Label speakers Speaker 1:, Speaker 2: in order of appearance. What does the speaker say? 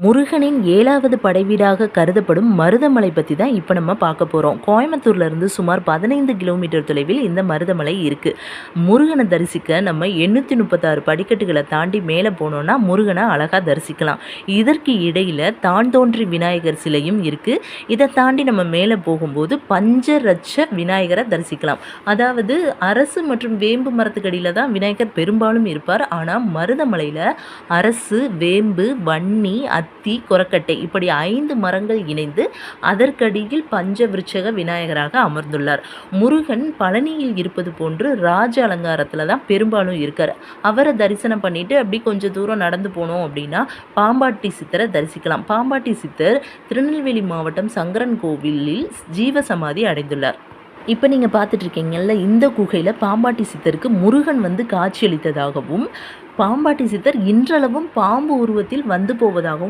Speaker 1: முருகனின் ஏழாவது படைவீடாக கருதப்படும் மருதமலை பற்றி தான் இப்போ நம்ம பார்க்க போகிறோம் கோயம்புத்தூர்லேருந்து சுமார் பதினைந்து கிலோமீட்டர் தொலைவில் இந்த மருதமலை இருக்குது முருகனை தரிசிக்க நம்ம எண்ணூற்றி முப்பத்தாறு படிக்கட்டுகளை தாண்டி மேலே போனோன்னா முருகனை அழகாக தரிசிக்கலாம். இதற்கு இடையில் தான் தோன்றி விநாயகர் சிலையும் இருக்குது இதை தாண்டி நம்ம மேலே போகும்போது பஞ்சரட்ச விநாயகரை தரிசிக்கலாம். அதாவது அரசு மற்றும் வேம்பு மரத்துக்கடியில் தான் விநாயகர் பெரும்பாலும் இருப்பார். ஆனால் மருதமலையில் அரசு வேம்பு வன்னி அத்தி கொரக்கட்டை இப்படி ஐந்து மரங்கள் இணைந்து அதற்கடியில் பஞ்சவிருட்சக விநாயகராக அமர்ந்துள்ளார். முருகன் பழனியில் இருப்பது போன்று ராஜ அலங்காரத்தில் தான் பெரும்பாலும் இருக்கார். அவரை தரிசனம் பண்ணிட்டு அப்படி கொஞ்சம் தூரம் நடந்து போனோம் அப்படின்னா பாம்பாட்டி சித்தரை தரிசிக்கலாம். பாம்பாட்டி சித்தர் திருநெல்வேலி மாவட்டம் சங்கரன் கோவிலில் ஜீவசமாதி அடைந்துள்ளார். இப்போ நீங்கள் பார்த்துட்ருக்கீங்கல்ல இந்த குகையில் பாம்பாட்டி சித்தருக்கு முருகன் வந்து காட்சியளித்ததாகவும் பாம்பாட்டி சித்தர் இன்றளவும் பாம்பு உருவத்தில் வந்து போவதாகவும்